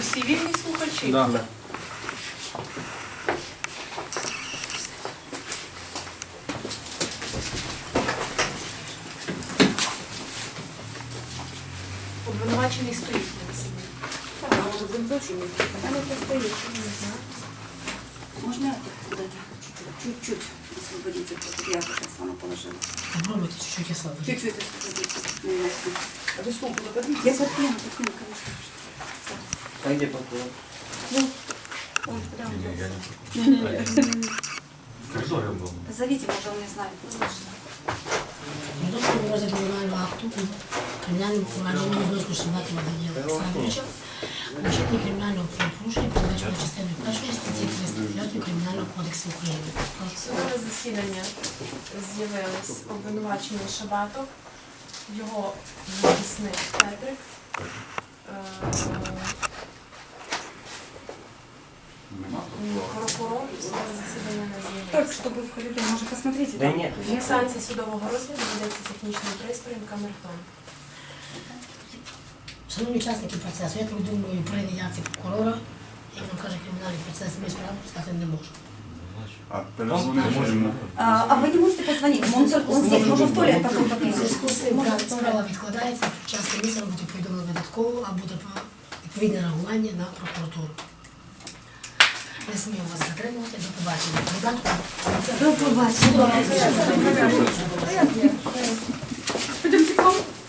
всі вільні слухачі? Да. Обвинувачений стоїть на засіданні. Можно куда-то чуть-чуть освободиться, чтобы я как раз она положила. Попробуйте чуть-чуть ослабить. Чуть-чуть освободиться. немножко. А ви стул куди подвиньте? Я подпину, подпину, конечно. А где? Ой, куда он Не, я не был. Позовите, может, он не знает. Не то, что розгляд кримінального акту кримінальному провадженні відносно Шеваківа Даніла Олександровича, вчинення кримінального правопорушення, передбачено частиною першої статті 305 Кримінального кодексу України. Судове засідання з'явились обвинувачений Шабатов, його захисник Петрик. Прокурор судове засідання не Так, з'явився. чтобы в коридор, может, посмотрите. Да там. нет. Фіксація судового розгляду ведеться технічним пристроєм камертон. Шановні учасники процесу, я повідомлюю при неявці прокурора, як нам каже кримінальний процес, ми справу стати не можемо. А перезвонити можемо? А, а вы не можете позвонить? Он, он здесь, может, в туалет пошел У попить. зв'язку з цим прав- справа відкладається, вчасне місце буде повідомлено видатково, а буде відповідне реагування на прокуратуру. Не смію вас затримувати, до побачення. До побачення.